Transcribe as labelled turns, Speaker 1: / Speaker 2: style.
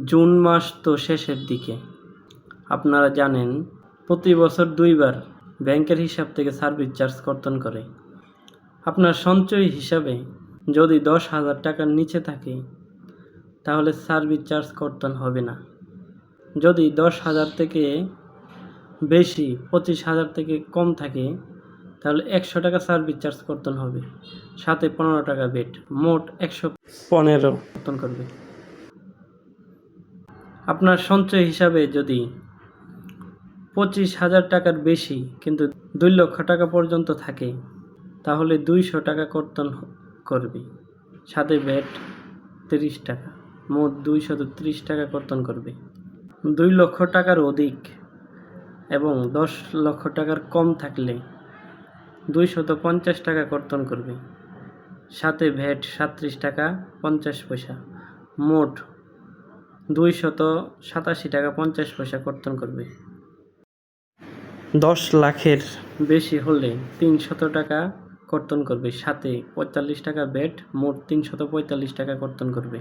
Speaker 1: June মাস তো শেষের দিকে। আপনারা জানেন, প্রতি বছর দুইবার ব্যাংকের হিসাব থেকে সার্ভিস চার্জ কর্তন করে। আপনার সঞ্চয় হিসাবে যদি দশ হাজার টাকার নিচে থাকে, তাহলে সার্ভিস চার্জ কর্তন হবে না। যদি দশ হাজার থেকে বেশি, পঁচিশ হাজার থেকে কম থাকে, তাহলে একশো টাকা সার্ভিস চার্জ কর্তন হবে। সাথে পনেরো টাকা বেট মোট একশো পনেরো কর্তন করবে। আপনার সঞ্চয় হিসাবে যদি পঁচিশ হাজার টাকার বেশি কিন্তু দুই লক্ষ টাকা পর্যন্ত থাকে, তাহলে দুইশো টাকা কর্তন করবে। সাথে ব্যাট তিরিশ টাকা, মোট দুইশত ত্রিশ টাকা কর্তন করবে। দুই লক্ষ টাকার অধিক এবং দশ লক্ষ টাকার কম থাকলে দুইশত পঞ্চাশ টাকা কর্তন করবে। সাথে ভ্যাট সাতত্রিশ টাকা পঞ্চাশ পয়সা, মোট দুইশত সাতাশি টাকা পঞ্চাশ পয়সা কর্তন করবে। দশ লাখের বেশি হলে তিনশত টাকা কর্তন করবে। সাথে পঁয়তাল্লিশ টাকা ব্যাট মোট তিনশত পঁয়তাল্লিশ টাকা কর্তন করবে।